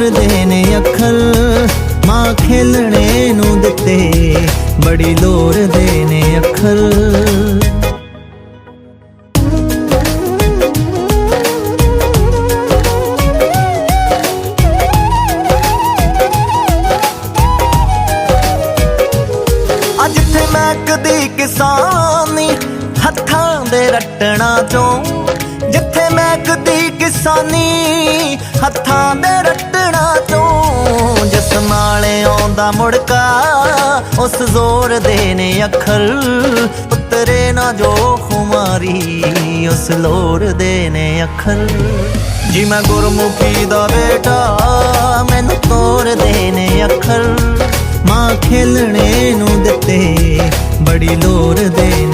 ਲੋਰ ਨੇ ਅੱਖਰ। ਮਾਂ ਖੇਲਣੇ ਨੂੰ ਦਿੱਤੇ, ਬੜੀ ਲੋਰ ਦੇ ਨੇ ਅੱਖਰ ਜਿੱਥੇ ਮੈਂ ਕਦੀ ਕਿਸਾਨੀ ਹੱਥਾਂ ਦੇ ਰੱਟਣਾ ਚੋਂ। ਜਿੱਥੇ ਮੈਂ ਕਦੀ ਕਿਸਾਨੀ ਹੱਥਾਂ ਦੇ ਨਾਲੇ ਮੁੜਕਾ ਉਸ ਜ਼ੋਰ ਦੇ ਨੇ ਅੱਖਰ, ਉਤਰੇ ਨਾ ਜੋ ਖੁਮਾਰੀ, ਉਸ ਲੋਰ ਦੇ ਨੇ ਅੱਖਰ। ਜੀ ਮੈਂ ਗੁਰਮੁਖੀ ਦਾ ਬੇਟਾ, ਮੈਨੂੰ ਤੋਰ ਦੇ ਨੇ ਅੱਖਰ। ਮਾਂ ਖੇਲਣੇ ਨੂੰ ਦਿੱਤੇ, ਬੜੀ ਲੋਰ ਦੇ